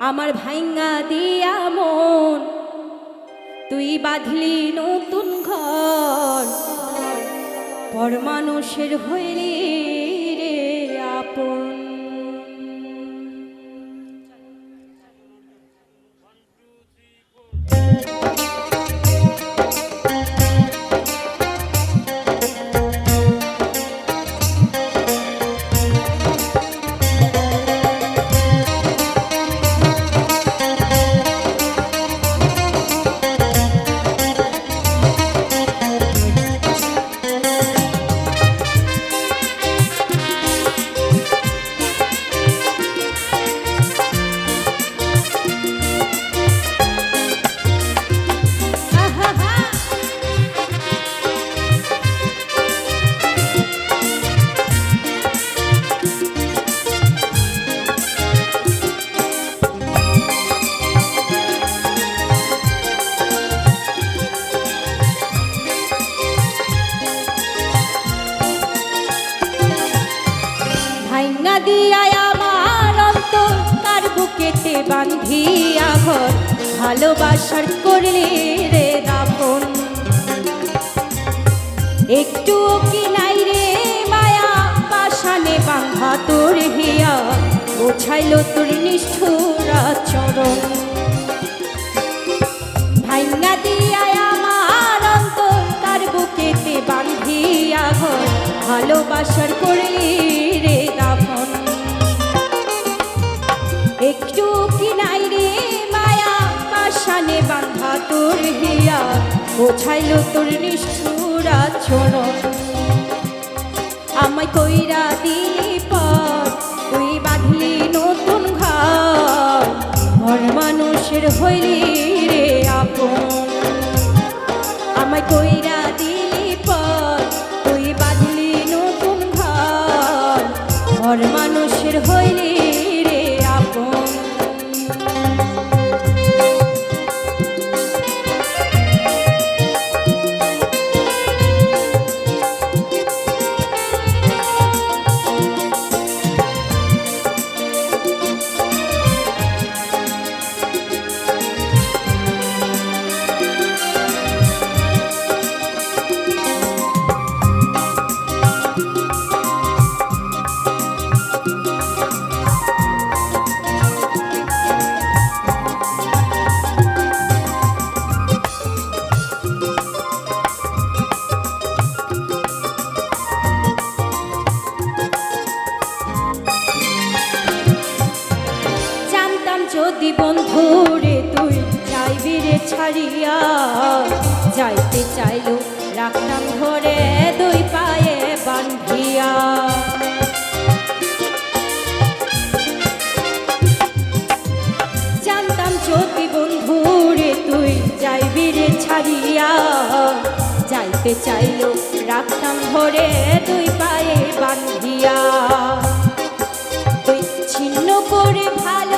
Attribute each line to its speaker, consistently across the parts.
Speaker 1: আমার ভাইঙ্গা দিয়া মন তুই বাঁধলি নতুন ঘর। পর মানুষের হইলি রে আপন। বুকেতে বান্ধিয়া ঘর, ভালোবাসার করলে রে দাপন একটু কি নাই রে মায়া পাশানে বাঁধা তোর হিয়া বোঝাইল তোর নিষ্ঠুর আচরণ ভাইঙ্গা দিয়ায় আমার অন্তর তার বুকেতে বান্ধিয়া ঘর, ভালোবাসার করলি পাশানে বান্ধা তোর হিয়া বোঝাইল তোর নিষ্ঠুর আচরণ। আমায় কইরা দিলি পর তুই বাঁধলি নতুন ঘর। ঘর মানুষের হইলি রে আপন। আমায় কইরা যদি বন্ধু রে, তুই যাইবি রে ছাড়িয়া। যাইতে চাইলো, রাখতাম ধরে দুই পায়ে বান্ধিয়া। জানতাম যদি বন্ধু রে, তুই যাইবি রে ছাড়িয়া। যাইতে চাইলো, রাখতাম ধরে দুই পায়ে বান্ধিয়া। ছিন্ন করে ভালোবাসা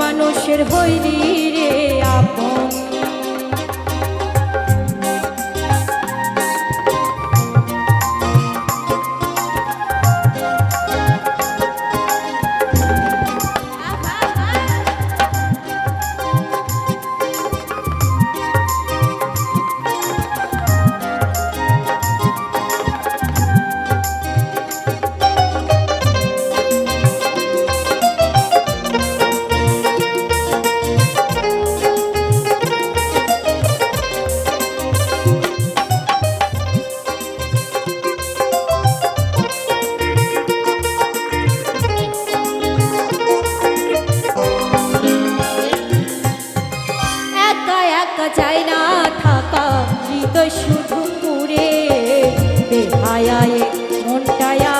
Speaker 1: মানুষের হইলি রে আপন। একা যায় না, থাকা শুধু পুরে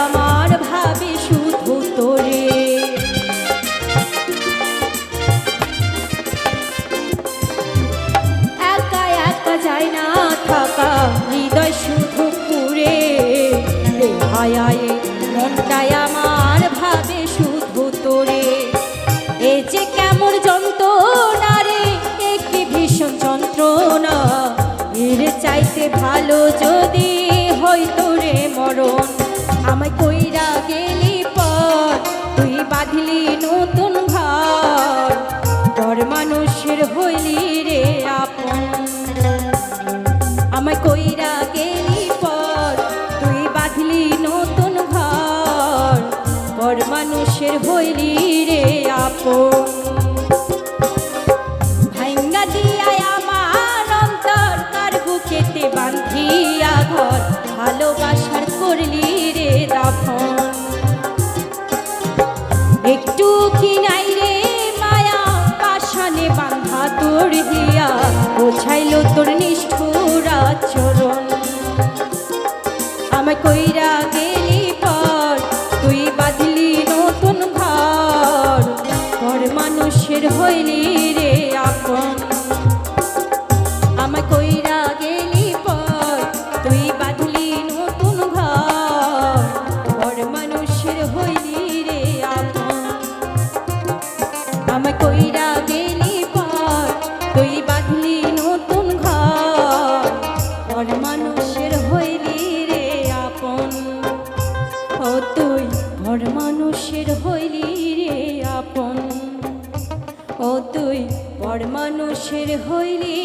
Speaker 1: আমার ভাবে একা যায় না, থাকা হৃদয় আমার ভাবে শুধু তোরে। এ যে কেমন যন্ত্রণা চাইতে ভালো যদি হইতো রে মরণ, আমায় কইরা গেলি পর তুই বাঁধলি নতুন ঘর। পর মানুষের হইলি রে আপন। আমায় কইরা গেলি পর তুই বাঁধলি নতুন ঘর। পর মানুষের হইলি রে আপন। কি নাই রে মায়া পাশানে বাঁধা তোর হিয়া বোঝাইলো তোর নিষ্ঠুর আচরণ। আমায় কইরা মানুষের হইলি রে আপন। ও তুই পর মানুষের হইলি